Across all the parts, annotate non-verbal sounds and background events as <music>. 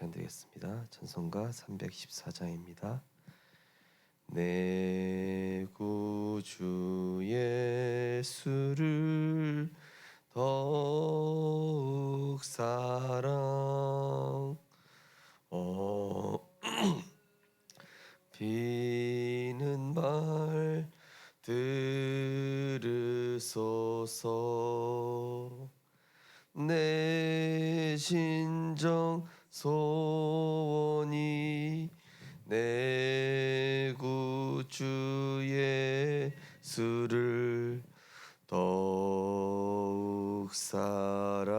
시간 드리겠습니다. 찬송가 314장입니다. 내 구주 예수를 더욱 사랑 어 <clears throat> 비는 말 들으소서 내 진정 소원이 내 구주 예수를 더욱 사랑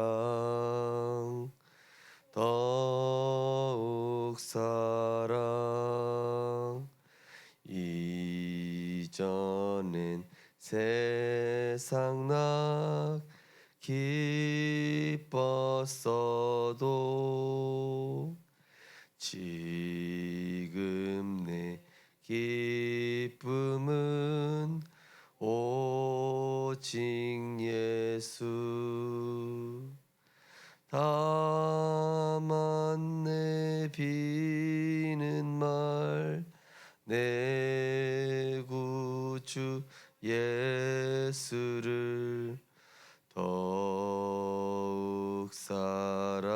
더욱 사랑. 이전엔 세상 나 기뻤어도 지금 내 기쁨은 오직 예수 다만 내 비는 말 내 구주 예수를 더욱 사랑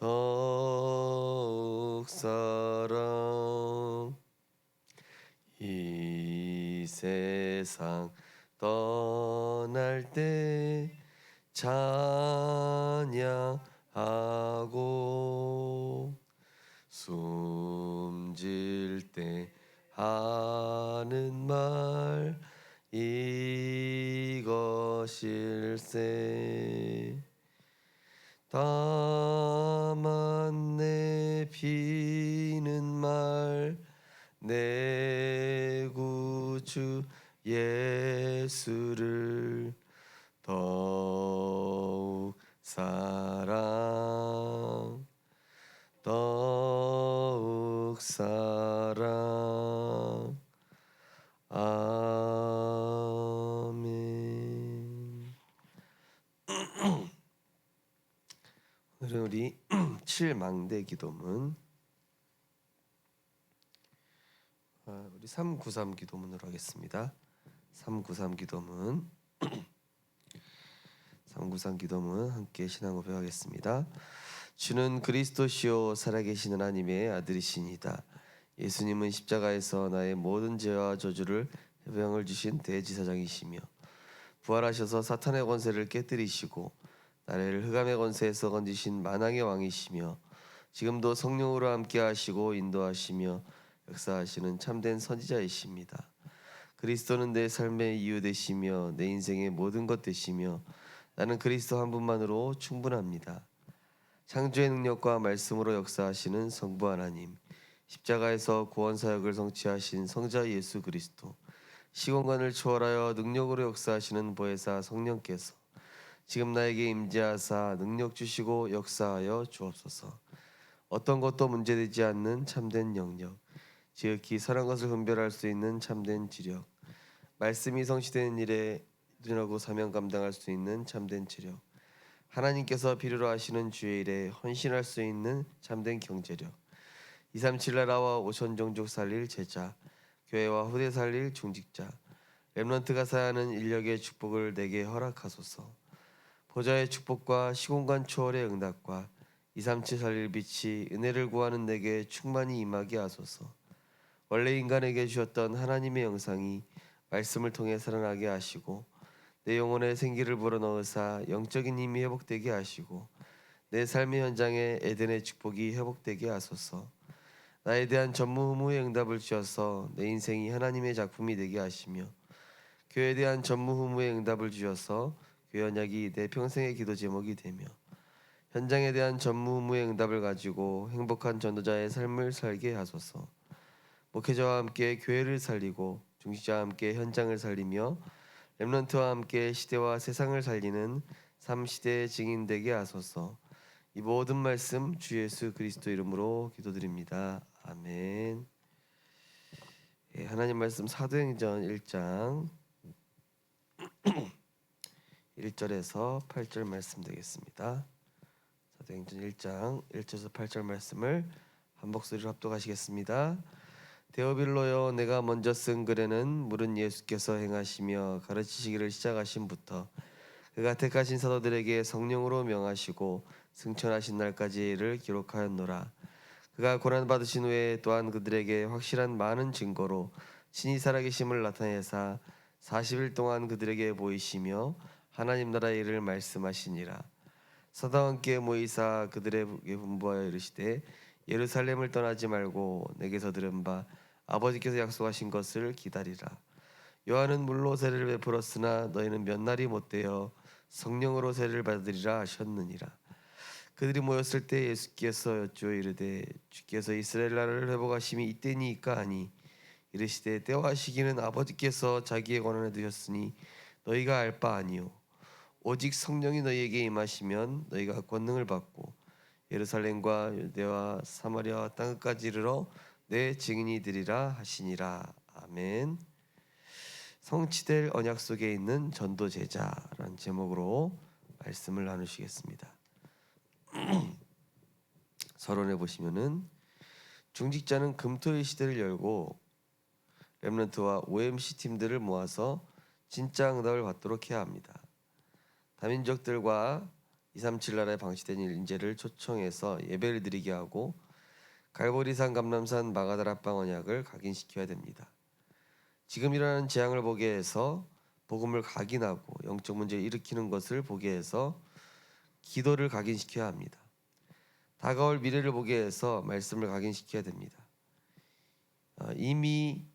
더욱 사랑. 이 세상 떠날 때 찬양하고 숨질 때 하는 말 이것일세. 다만 내 비는 말 내 구주 예수를 더욱 사랑 더욱 사랑 17 망대 기도문 아, 우리 393 기도문으로 하겠습니다. 393 기도문 <clears throat> 393 기도문 함께 신앙고백 하겠습니다. 주는 그리스도시요 살아계시는 하나님의 아들이시니다. 예수님은 십자가에서 나의 모든 죄와 저주를 해방을 주신 대지사장이시며 부활하셔서 사탄의 권세를 깨뜨리시고 나를 흑암의 권세에서 건지신 만왕의 왕이시며 지금도 성령으로 함께 하시고 인도하시며 역사하시는 참된 선지자이십니다. 그리스도는 내 삶의 이유 되시며 내 인생의 모든 것 되시며 나는 그리스도 한 분만으로 충분합니다. 창조의 능력과 말씀으로 역사하시는 성부 하나님, 십자가에서 구원 사역을 성취하신 성자 예수 그리스도, 시공간을 초월하여 능력으로 역사하시는 보혜사 성령께서 지금 나에게 임재하사 능력 주시고 역사하여 주옵소서. 어떤 것도 문제되지 않는 참된 영역, 지극히 선한 것을 분별할 수 있는 참된 지력, 말씀이 성취되는 일에 눈하고 사명 감당할 수 있는 참된 지력, 하나님께서 필요로 하시는 주의 일에 헌신할 수 있는 참된 경제력, 237 나라와 오천 종족 살릴 제자, 교회와 후대 살릴 중직자, 렘넌트가 사야 하는 인력의 축복을 내게 허락하소서. 보좌의 축복과 시공간 초월의 응답과 237 살릴 빛이 은혜를 구하는 내게 충만히 임하게 하소서. 원래 인간에게 주셨던 하나님의 영상이 말씀을 통해 살아나게 하시고 내 영혼에 생기를 불어넣으사 영적인 힘이 회복되게 하시고 내 삶의 현장에 에덴의 축복이 회복되게 하소서. 나에 대한 전무후무의 응답을 주셔서 내 인생이 하나님의 작품이 되게 하시며 교회에 대한 전무후무의 응답을 주셔서 교회 언약이 내 평생의 기도 제목이 되며 현장에 대한 전무후무의 응답을 가지고 행복한 전도자의 삶을 살게 하소서. 목회자와 함께 교회를 살리고 중시자와 함께 현장을 살리며 렘넌트와 함께 시대와 세상을 살리는 삼시대의 증인 되게 하소서. 이 모든 말씀 주 예수 그리스도 이름으로 기도드립니다. 아멘. 예, 하나님 말씀 사도행전 1장 <clears throat> 1절에서 8절 말씀 되겠습니다. 사도행전 1장 1절에서 8절 말씀을 한 목소리로 합독하시겠습니다. 데오빌로여 내가 먼저 쓴 글에는 물은 예수께서 행하시며 가르치시기를 시작하신부터 그가 택하신 사도들에게 성령으로 명하시고 승천하신 날까지를 기록하였노라. 그가 고난 받으신 후에 또한 그들에게 확실한 많은 증거로 신이 살아계심을 나타내사 40일 동안 그들에게 보이시며 하나님 나라의 일을 말씀하시니라. 사도와 함께 모이사 그들에게 분부하여 이르시되 예루살렘을 떠나지 말고 내게서 들은 바 아버지께서 약속하신 것을 기다리라. 요한은 물로 세례를 베풀었으나 너희는 몇 날이 못되어 성령으로 세례를 받으리라 하셨느니라. 그들이 모였을 때 예수께서 여쭈어 이르되 주께서 이스라엘 나라를 회복하심이 이때니까 하니 이르시되 때와 시기는 아버지께서 자기의 권한에 두셨으니 너희가 알 바 아니요 오직 성령이 너희에게 임하시면 너희가 권능을 받고 예루살렘과 유대와 사마리아와 땅 끝까지 이르러 내 증인이 되리라 하시니라 아멘. 성취될 언약 속에 있는 전도 제자라는 제목으로 말씀을 나누시겠습니다. <clears throat> 서론에 보시면은 중직자는 금토일 시대를 열고 렘넌트와 OMC 팀들을 모아서 진짜 응답을 받도록 해야 합니다. 다민족들과 237 나라에 방치된 인재를 초청해서 예배를 드리게 하고 갈보리산 감람산 마가다라빵 언약을 각인시켜야 됩니다. 지금 일어나는 재앙을 보게 해서 복음을 각인하고 영적 문제를 일으키는 것을 보게 해서 기도를 각인시켜야 합니다. 다가올 미래를 보게 해서 말씀을 각인시켜야 됩니다. 어, 이미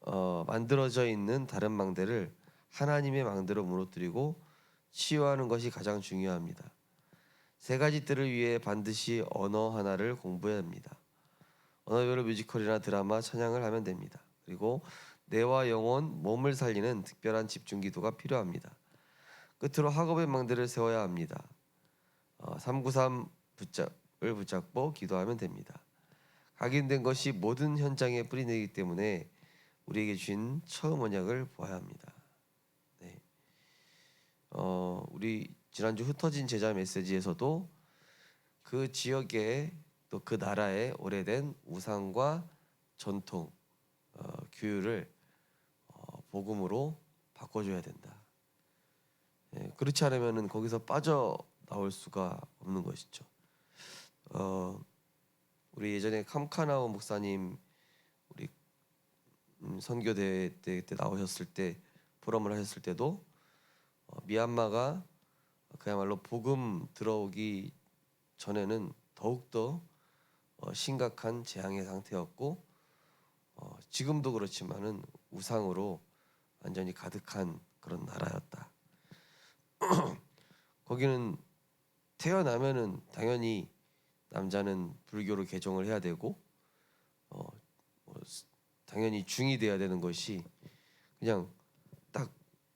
어, 만들어져 있는 다른 망대를 하나님의 망대로 무너뜨리고 치유하는 것이 가장 중요합니다. 세 가지 뜰을 위해 반드시 언어 하나를 공부해야 합니다. 언어별로 뮤지컬이나 드라마, 찬양을 하면 됩니다. 그리고 뇌와 영혼, 몸을 살리는 특별한 집중 기도가 필요합니다. 끝으로 학업의 망대를 세워야 합니다. 어, 393 붙잡을 붙잡고 기도하면 됩니다. 각인된 것이 모든 현장에 뿌리내기 때문에 우리에게 주신 처음 언약을 보아야 합니다. 네. 어, 우리 지난주 흩어진 제자 메시지에서도 그 지역의 또그 나라의 오래된 우상과 전통 어, 규율을 어, 복음으로 바꿔줘야 된다. 예, 그렇지 않으면은 거기서 빠져 나올 수가 없는 것이죠. 어, 우리 예전에 캄카나오 목사님 우리 음, 선교 대회 때, 때 나오셨을 때 포럼을 하셨을 때도 어, 미얀마가 그야말로 복음 들어오기 전에는 더욱더 어, 심각한 재앙의 상태였고 어, 지금도 그렇지만은 우상으로 완전히 가득한 그런 나라였다. <clears throat> 거기는 태어나면은 당연히 남자는 불교로 개종을 해야 되고 어, 뭐, 당연히 중이 돼야 되는 것이 그냥 딱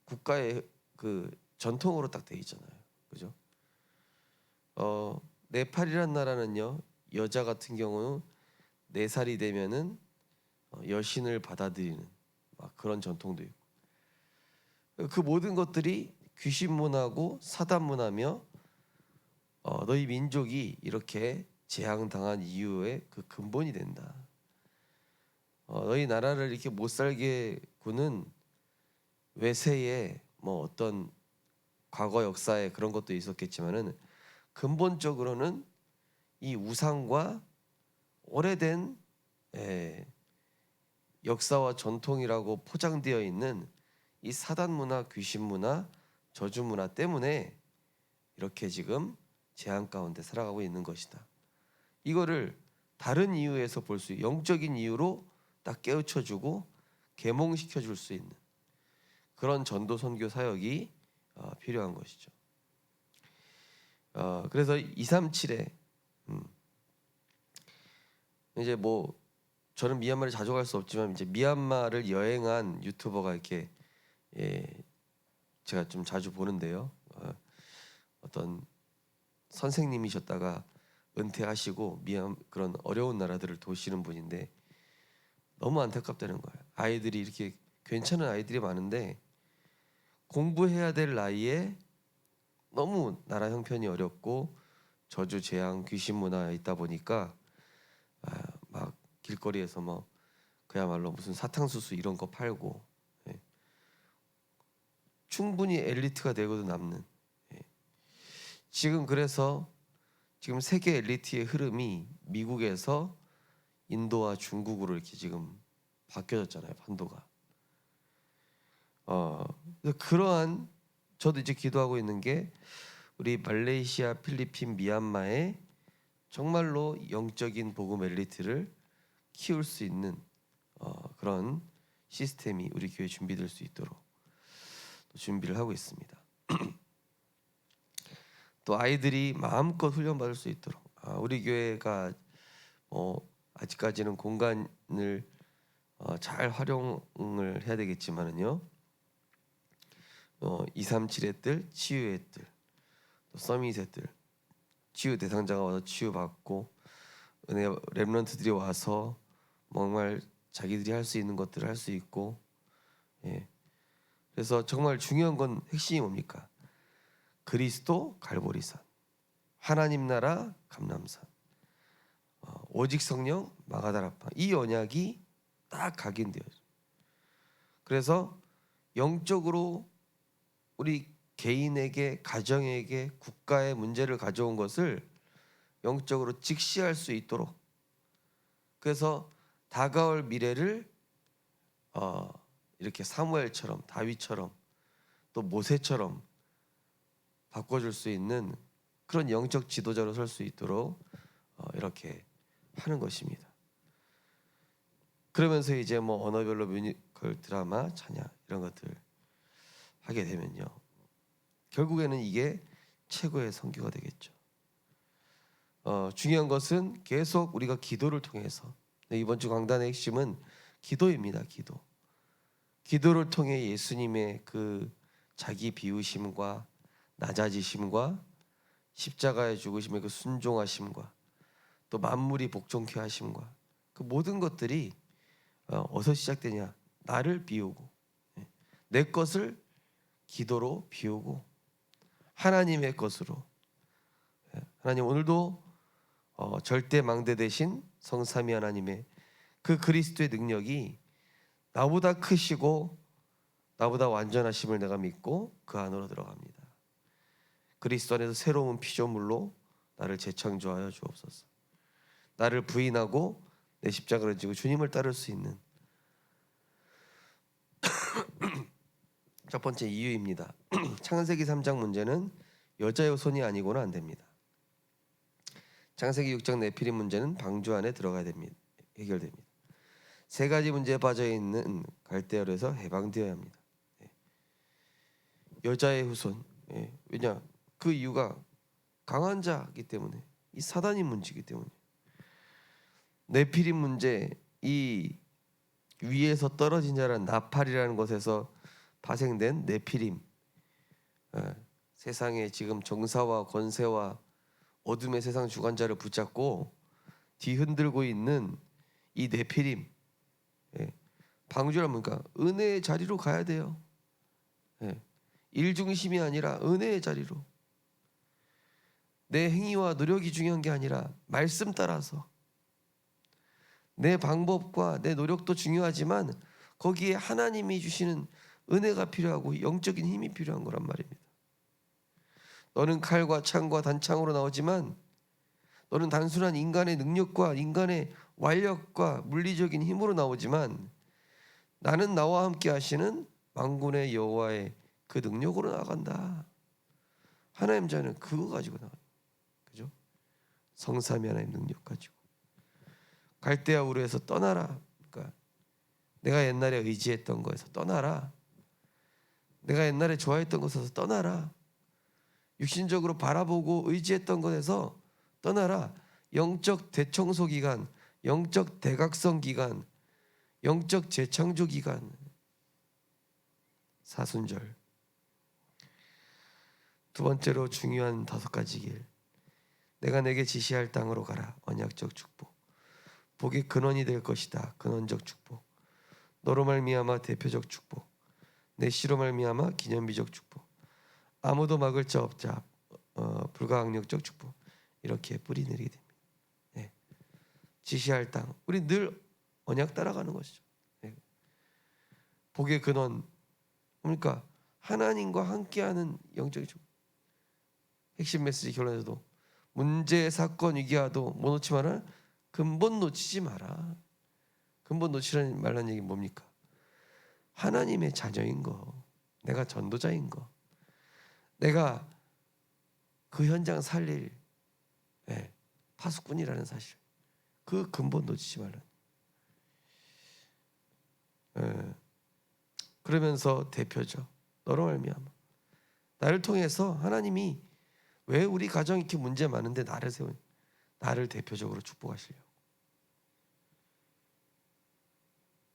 국가의 그 전통으로 딱 돼 있잖아요. 그죠? 어, 네팔이란 나라는요. 여자 같은 경우는 네 살이 되면은 어, 여신을 받아들이는 막 그런 전통도 있고 그 모든 것들이 귀신 문화고 사단 문화며 어, 너희 민족이 이렇게 재앙당한 이유의 그 근본이 된다. 어, 너희 나라를 이렇게 못 살게 구는 외세의 뭐 어떤 과거 역사에 그런 것도 있었겠지만은 근본적으로는 이 우상과 오래된 에, 역사와 전통이라고 포장되어 있는 이 사단 문화, 귀신 문화, 저주 문화 때문에 이렇게 지금 재앙 가운데 살아가고 있는 것이다. 이거를 다른 이유에서 볼 수, 영적인 이유로 딱 깨우쳐 주고 계몽시켜 줄 수 있는 그런 전도 선교 사역이 어, 필요한 것이죠. 어, 그래서 237에 음, 이제 뭐 저는 미얀마를 자주 갈 수 없지만 이제 미얀마를 여행한 유튜버가 이렇게 예, 제가 좀 자주 보는데요. 어, 어떤 선생님이셨다가 은퇴하시고 미얀 그런 어려운 나라들을 도시는 분인데 너무 안타깝다는 거예요. 아이들이 이렇게 괜찮은 아이들이 많은데 공부해야 될 나이에 너무 나라 형편이 어렵고 저주 재앙 귀신 문화에 있다 보니까 아, 막 길거리에서 뭐 그야말로 무슨 사탕수수 이런 거 팔고 예. 충분히 엘리트가 되고도 남는 예. 지금 그래서 지금 세계 엘리트의 흐름이 미국에서 인도와 중국으로 이렇게 지금 바뀌어졌잖아요 판도가 어 그러한 저도 이제 기도하고 있는 게 우리 말레이시아, 필리핀, 미얀마에 정말로 영적인 복음 엘리트를 키울 수 있는 어, 그런 시스템이 우리 교회 준비될 수 있도록 또 준비를 하고 있습니다. <clears throat> 또 아이들이 마음껏 훈련 받을 수 있도록 아, 우리 교회가 뭐 아직까지는 공간을 어, 잘 활용을 해야 되겠지만은요. 어, 237의 뜰, 치유의 뜰, 또 서밋의 뜰, 치유 대상자가 와서 치유받고 은혜 렘런트들이 와서 정말 자기들이 할 수 있는 것들을 할 수 있고 예. 그래서 정말 중요한 건 핵심이 뭡니까? 그리스도 갈보리산 하나님 나라 감남산 어, 오직 성령 마가다라파 이 언약이 딱 각인되어요. 그래서 영적으로 우리 개인에게 가정에게 국가의 문제를 가져온 것을 영적으로 직시할 수 있도록 그래서 다가올 미래를 어, 이렇게 사무엘처럼 다윗처럼 또 모세처럼 바꿔줄 수 있는 그런 영적 지도자로 설 수 있도록 어, 이렇게 하는 것입니다. 그러면서 이제 뭐 언어별로 뮤지컬 드라마 찬양 이런 것들 하게 되면요. 결국에는 이게 최고의 선교가 되겠죠. 어, 중요한 것은 계속 우리가 기도를 통해서 네, 이번 주 강단의 핵심은 기도입니다. 기도. 기도를 통해 예수님의 그 자기 비우심과 낮아지심과 십자가의 죽으심의 그 순종하심과 또 만물이 복종케 하심과 그 모든 것들이 어, 어디서 시작되냐? 나를 비우고 예, 내 것을 기도로 비우고 하나님의 것으로 예, 하나님 오늘도 어, 절대 망대 대신 성삼위 하나님의 그 그리스도의 능력이 나보다 크시고 나보다 완전하심을 내가 믿고 그 안으로 들어갑니다. 그리스도 안에서 새로운 피조물로 나를 재창조하여 주옵소서. 나를 부인하고 내 십자가를 지고 주님을 따를 수 있는 첫 번째 이유입니다. <clears throat> 창세기 3장 문제는 여자의 손이 아니고는 안 됩니다. 창세기 6장 내피림 문제는 방주 안에 들어가야 됩니다. 해결됩니다. 세 가지 문제에 빠져 있는 갈대아에서 해방되어야 합니다. 예. 여자의 후손. 예. 왜냐? 그 이유가 강한 자이기 때문에 이 사단이 문제이기 때문에 네피림 문제 이 위에서 떨어진 자란 나팔이라는 것에서 파생된 네피림 예. 세상에 지금 정사와 권세와 어둠의 세상 주관자를 붙잡고 뒤흔들고 있는 이 네피림 예. 방주란 뭡니까? 은혜의 자리로 가야 돼요. 예. 일 중심이 아니라 은혜의 자리로 내 행위와 노력이 중요한 게 아니라 말씀 따라서 내 방법과 내 노력도 중요하지만 거기에 하나님이 주시는 은혜가 필요하고 영적인 힘이 필요한 거란 말입니다. 너는 칼과 창과 단창으로 나오지만 너는 단순한 인간의 능력과 인간의 완력과 물리적인 힘으로 나오지만 나는 나와 함께 하시는 만군의 여호와의 그 능력으로 나간다. 하나님 자는 그거 가지고 나가. 그죠? 성삼위 하나님 능력 가지고. 갈대아 우르에서 떠나라. 그러니까 내가 옛날에 의지했던 거에서 떠나라. 내가 옛날에 좋아했던 것에서 떠나라. 육신적으로 바라보고 의지했던 것에서 떠나라. 영적 대청소 기간, 영적 대각성 기간, 영적 재창조 기간. 사순절. 두 번째로 중요한 다섯 가지 길. 내가 내게 지시할 땅으로 가라. 언약적 축복. 복의 근원이 될 것이다. 근원적 축복. 너로 말미암아 대표적 축복. 내 시로 말미암아 기념비적 축복. 아무도 막을 자 없자 어, 불가항력적 축복. 이렇게 뿌리 내리게 됩니다. 예. 지시할 땅. 우리 늘 언약 따라가는 것이죠. 예. 복의 근원 그러니까 하나님과 함께하는 영적인 축복. 핵심 메시지 결론에서도 문제 사건 위기와도 뭐 놓지 마라 근본 놓치지 마라. 근본 놓치라는 말라는 얘기 뭡니까? 하나님의 자녀인 거, 내가 전도자인 거, 내가 그 현장 살릴 예, 파수꾼이라는 사실, 그 근본 놓치지 말라. 예, 그러면서 대표죠. 너로 말미암아 나를 통해서 하나님이 왜 우리 가정 이렇게 문제 많은데 나를 세운 나를 대표적으로 축복하시려고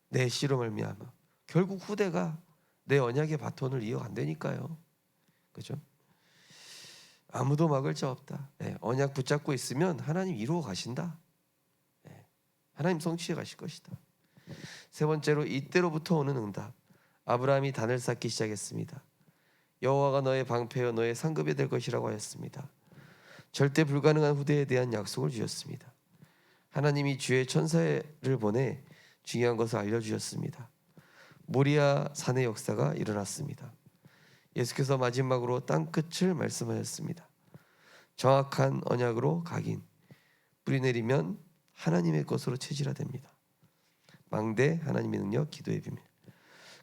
내 씨로 말미암아 결국 후대가 내 언약의 바톤을 이어간다니까요. 그죠? 아무도 막을 자 없다. 예, 언약 붙잡고 있으면 하나님 이루어 가신다. 예, 하나님 성취해 가실 것이다. 세 번째로 이때로부터 오는 응답. 아브라함이 단을 쌓기 시작했습니다. 여호와가 너의 방패여 너의 상급이 될 것이라고 하였습니다. 절대 불가능한 후대에 대한 약속을 주셨습니다. 하나님이 주의 천사를 보내 중요한 것을 알려 주셨습니다. 모리아 산의 역사가 일어났습니다. 예수께서 마지막으로 땅 끝을 말씀하셨습니다. 정확한 언약으로 각인 뿌리 내리면 하나님의 것으로 체질화됩니다. 망대 하나님의 능력 기도의 비밀.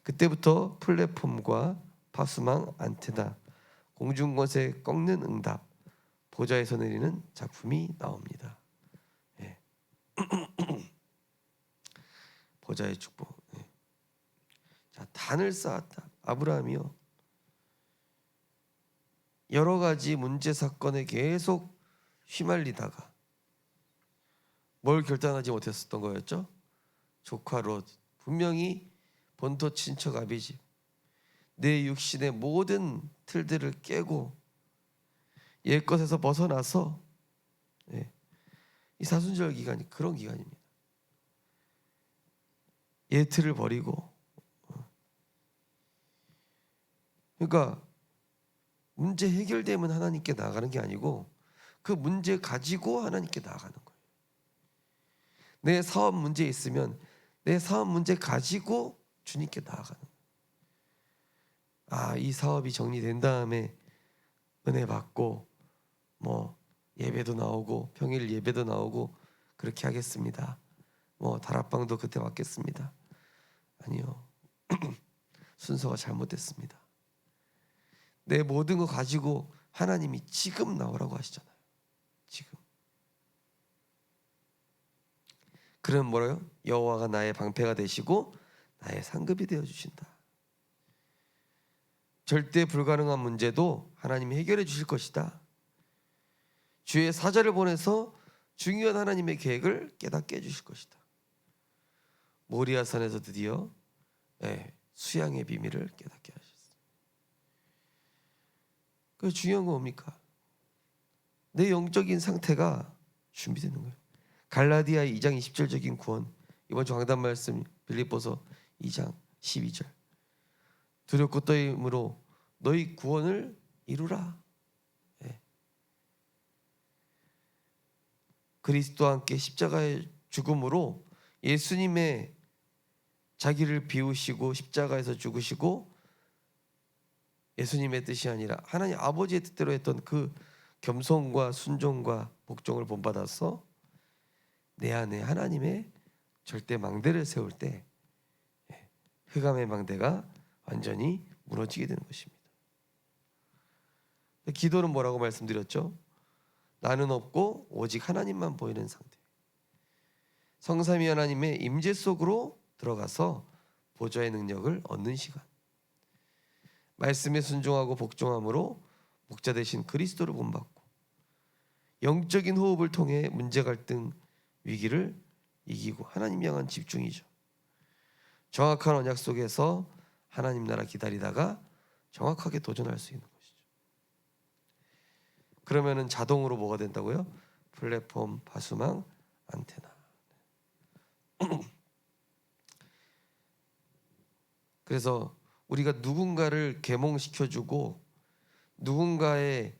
그때부터 플랫폼과 파수망 안테나 공중것에 꺾는 응답 보좌에서 내리는 작품이 나옵니다. 예. <clears throat> 보좌의 축복. 예. 자 단을 쌓았다. 아브라함이요. 여러 가지 문제 사건에 계속 휘말리다가 뭘 결단하지 못했었던 거였죠? 조카 롯 분명히 본토 친척 아비집 내 육신의 모든 틀들을 깨고 옛 것에서 벗어나서 예, 이 사순절 기간이 그런 기간입니다. 옛 틀을 버리고 그러니까 문제 해결되면 하나님께 나가는 게 아니고 그 문제 가지고 하나님께 나가는 거예요. 내 사업 문제 있으면 내 사업 문제 가지고 주님께 나아가는 거예요. 아, 이 사업이 정리된 다음에 은혜 받고 뭐 예배도 나오고 평일 예배도 나오고 그렇게 하겠습니다. 뭐 다락방도 그때 받겠습니다. 아니요. <clears throat> 순서가 잘못됐습니다. 내 모든 거 가지고 하나님이 지금 나오라고 하시잖아요. 지금. 그럼 뭐래요? 여호와가 나의 방패가 되시고 나의 상급이 되어 주신다. 절대 불가능한 문제도 하나님이 해결해 주실 것이다. 주의 사자를 보내서 중요한 하나님의 계획을 깨닫게 해 주실 것이다. 모리아산에서 드디어 예, 수양의 비밀을 깨닫게. 그 중요한 건 뭡니까? 내 영적인 상태가 준비되는 거예요. 갈라디아 2장 20절적인 구원 이번 주 강단 말씀 빌립보서 2장 12절 두렵고 떠임으로 너희 구원을 이루라. 예. 그리스도와 함께 십자가의 죽음으로 예수님의 자기를 비우시고 십자가에서 죽으시고 예수님의 뜻이 아니라 하나님 아버지의 뜻대로 했던 그 겸손과 순종과 복종을 본받아서 내 안에 하나님의 절대 망대를 세울 때 예, 흑암의 망대가 완전히 무너지게 되는 것입니다. 기도는 뭐라고 말씀드렸죠? 나는 없고 오직 하나님만 보이는 상태. 성삼위 하나님의 임재 속으로 들어가서 보좌의 능력을 얻는 시간. 말씀에 순종하고 복종함으로 목자 대신 그리스도를 본받고 영적인 호흡을 통해 문제 갈등 위기를 이기고 하나님 향한 집중이죠. 정확한 언약 속에서 하나님 나라 기다리다가 정확하게 도전할 수 있는 것이죠. 그러면은 자동으로 뭐가 된다고요? 플랫폼, 파수망, 안테나. <clears throat> 그래서 우리가 누군가를 계몽시켜주고 누군가의가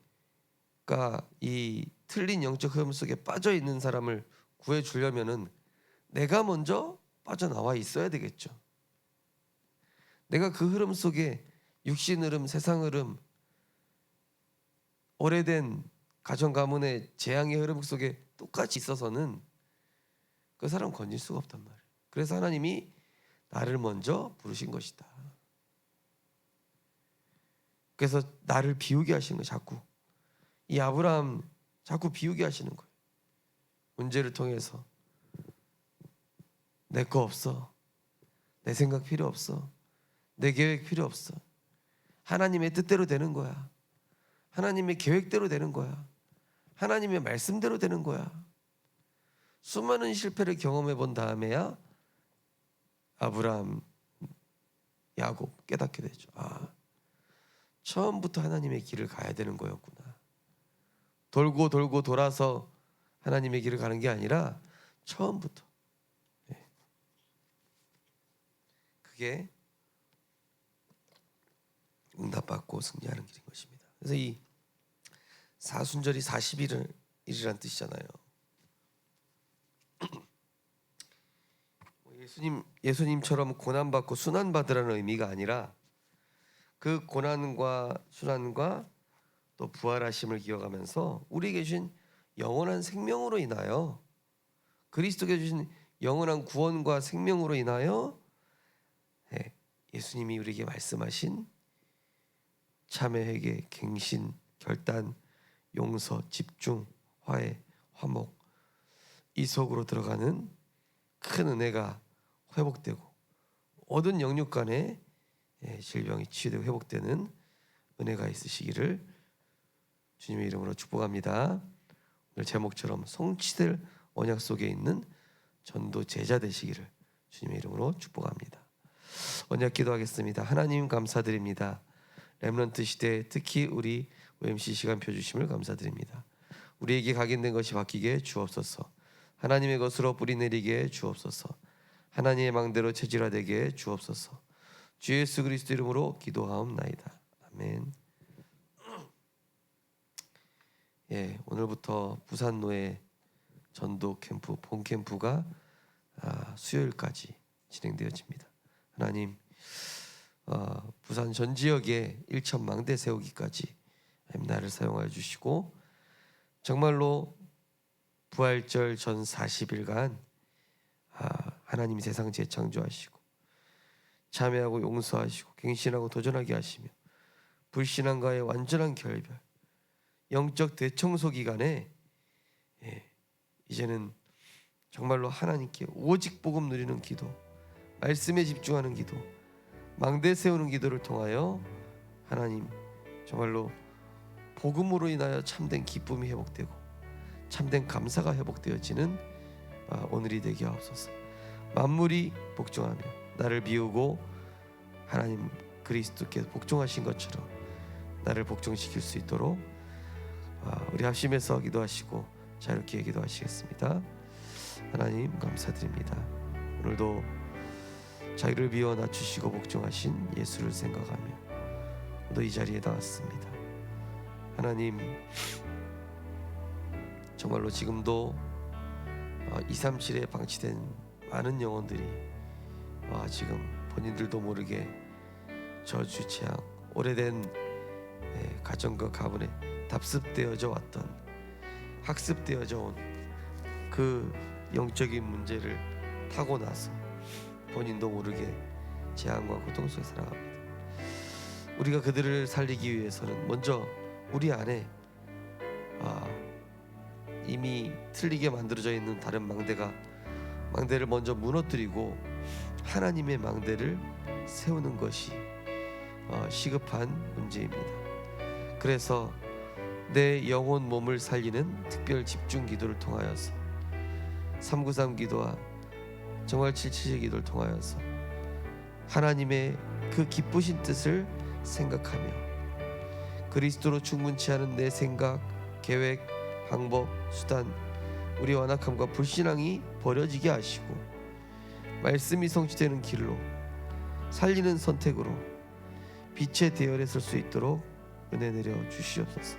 이 틀린 영적 흐름 속에 빠져 있는 사람을 구해 주려면은 내가 먼저 빠져나와 있어야 되겠죠. 내가 그 흐름 속에 육신 흐름, 세상 흐름, 오래된 가정 가문의 재앙의 흐름 속에 똑같이 있어서는 그 사람 건질 수가 없단 말이에요. 그래서 하나님이 나를 먼저 부르신 것이다. 그래서 나를 비우게 하시는 거예요. 자꾸 이 아브라함 자꾸 비우게 하시는 거예요. 문제를 통해서 내 거 없어. 내 생각 필요 없어. 내 계획 필요 없어. 하나님의 뜻대로 되는 거야. 하나님의 계획대로 되는 거야. 하나님의 말씀대로 되는 거야. 수많은 실패를 경험해 본 다음에야 아브라함, 야곱 깨닫게 되죠. 아, 처음부터 하나님의 길을 가야 되는 거였구나. 돌고 돌고 돌아서 하나님의 길을 가는 게 아니라 처음부터. 예. 그게 응답받고 승리하는 길인 것입니다. 그래서 이 사순절이 40일을 일이란 뜻이잖아요. <clears throat> 예수님 예수님처럼 고난 받고 순환 받으라는 의미가 아니라 그 고난과 순환과 또 부활하심을 기억하면서 우리에게 주신 영원한 생명으로 인하여 그리스도께 주신 영원한 구원과 생명으로 인하여 예, 예수님이 우리에게 말씀하신 참회 회개 갱신 결단 용서 질중 화해 화목 이 속으로 들어가는 큰 은혜가 회복되고 모든 영육 예, 질병이 치유되고 회복되는 은혜가 있으시기를 주님의 이름으로 축복합니다. 오늘 제목처럼 성취될 언약 속에 있는 전도 제자 되시기를 주님의 이름으로 축복합니다. 언약 기도하겠습니다. 하나님 감사드립니다. 렘넌트 시대 특히 우리 OMC 시간 펴주심을 감사드립니다. 우리에게 각인된 것이 바뀌게 주옵소서. 하나님의 것으로 뿌리 내리게 주옵소서. 하나님의 망대로 체질화되게 주옵소서. 주 예수 그리스도 이름으로 기도하옵나이다. 아멘. 예, 오늘부터 부산 노예 전도 캠프 본 캠프가 아, 수요일까지 진행되어집니다. 하나님 어, 부산 전 지역에 1천 망대 세우기까지 나를 사용하여 주시고 정말로 부활절 전 40일간 아, 하나님 세상 재창조하시고 참회하고 용서하시고 갱신하고 도전하게 하시며 불신앙과의 완전한 결별 영적 대청소 기간에 예, 이제는 정말로 하나님께 오직 복음 누리는 기도 말씀에 집중하는 기도 망대 세우는 기도를 통하여 하나님 정말로 복음으로 인하여 참된 기쁨이 회복되고 참된 감사가 회복되어지는 아, 오늘이 되게 하옵소서. 만물이 복종하며 나를 비우고 하나님 그리스도께 복종하신 것처럼 나를 복종시킬 수 있도록 아, 우리 합심해서 기도하시고 자유롭게 기도하시겠습니다. 하나님 감사드립니다. 오늘도 자기를 비워 낮추시고 복종하신 예수를 생각하며 또 이 자리에 나왔습니다. 하나님 정말로 지금도 237에 방치된 많은 영혼들이 아, 지금 본인들도 모르게 저주 재앙 오래된 예, 가정과 가문에 답습되어져 왔던 학습되어져 온 그 영적인 문제를 타고 나서 본인도 모르게 재앙과 고통 속에 살아갑니다. 우리가 그들을 살리기 위해서는 먼저 우리 안에 아, 이미 틀리게 만들어져 있는 다른 망대가 망대를 먼저 무너뜨리고 하나님의 망대를 세우는 것이 어, 시급한 문제입니다. 그래서 내 영혼 몸을 살리는 특별 집중 기도를 통하여서 393 기도와 정말 777 기도를 통하여서 하나님의 그 기쁘신 뜻을 생각하며 그리스도로 충분치 않은 내 생각, 계획, 방법, 수단, 우리 완악함과 불신앙이 버려지게 하시고 말씀이 성취되는 길로 살리는 선택으로 빛의 대열에 설 수 있도록 은혜 내려 주시옵소서.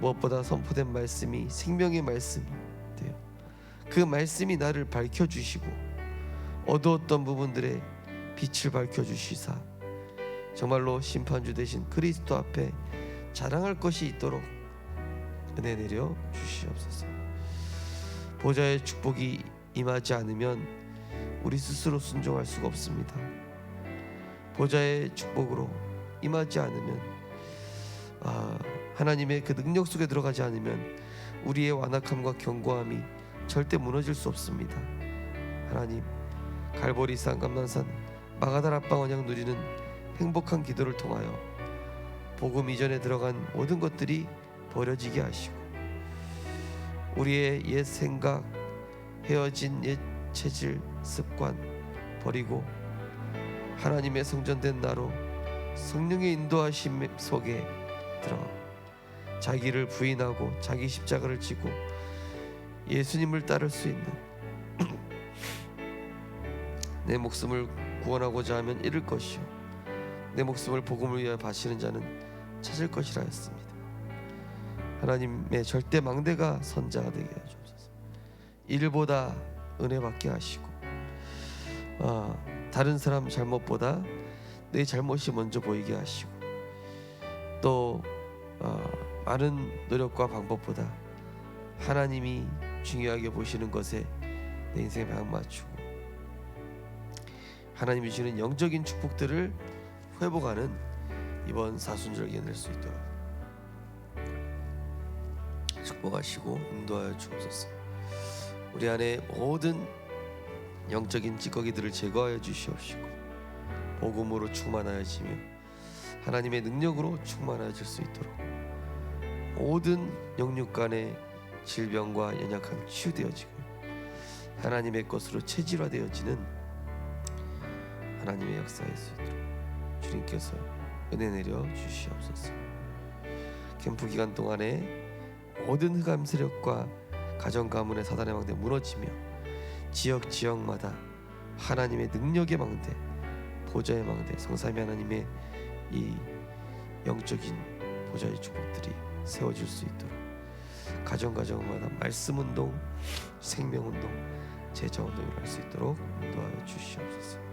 무엇보다 선포된 말씀이 생명의 말씀이 돼요. 그 말씀이 나를 밝혀 주시고 어두웠던 부분들에 빛을 밝혀 주시사 정말로 심판주 되신 그리스도 앞에 자랑할 것이 있도록 은혜 내려 주시옵소서. 보좌의 축복이 임하지 않으면 우리 스스로 순종할 수가 없습니다. 보좌의 축복으로 임하지 않으면 아, 하나님의 그 능력 속에 들어가지 않으면 우리의 완악함과 견고함이 절대 무너질 수 없습니다. 하나님 갈보리 산 감난산 마가다 라방 언양 누리는 행복한 기도를 통하여 복음 이전에 들어간 모든 것들이 버려지게 하시고 우리의 옛 생각 헤어진 옛 체질 습관 버리고 하나님의 성전된 나로 성령의 인도하심 속에 들어 자기를 부인하고 자기 십자가를 지고 예수님을 따를 수 있는 <clears throat> 내 목숨을 구원하고자 하면 잃을 것이요 내 목숨을 복음을 위하여 바치는 자는 찾을 것이라 했습니다. 하나님의 절대 망대가 선자가 되게 하옵소서. 일보다 은혜 받게 하시고 아, 다른 사람 잘못보다 내 잘못이 먼저 보이게 하시고 또 어, 많은 노력과 방법보다 하나님이 중요하게 보시는 것에 내 인생에 방 맞추고 하나님이 주시는 영적인 축복들을 회복하는 이번 사순절기 낼수 있도록 축복하시고 인도하여 주옵소서. 우리 안에 모든 영적인 찌꺼기들을 제거하여 주시옵시고 복음으로 충만하여지며 하나님의 능력으로 충만해질 수 있도록 모든 영육 간의 질병과 연약함 치유되어지고 하나님의 것으로 체질화되어지는 하나님의 역사일 수 있도록 주님께서 은혜 내려 주시옵소서. 캠프 기간 동안에 모든 흑암 세력과 가정 가문의 사단의 망대 무너지며 지역 지역마다 하나님의 능력의 망대, 보좌의 망대, 성삼위 하나님의 이 영적인 보좌의 축복들이 세워질 수 있도록 가정 가정마다 말씀 운동, 생명 운동, 제자 운동을 할 수 있도록 인도하여 주시옵소서.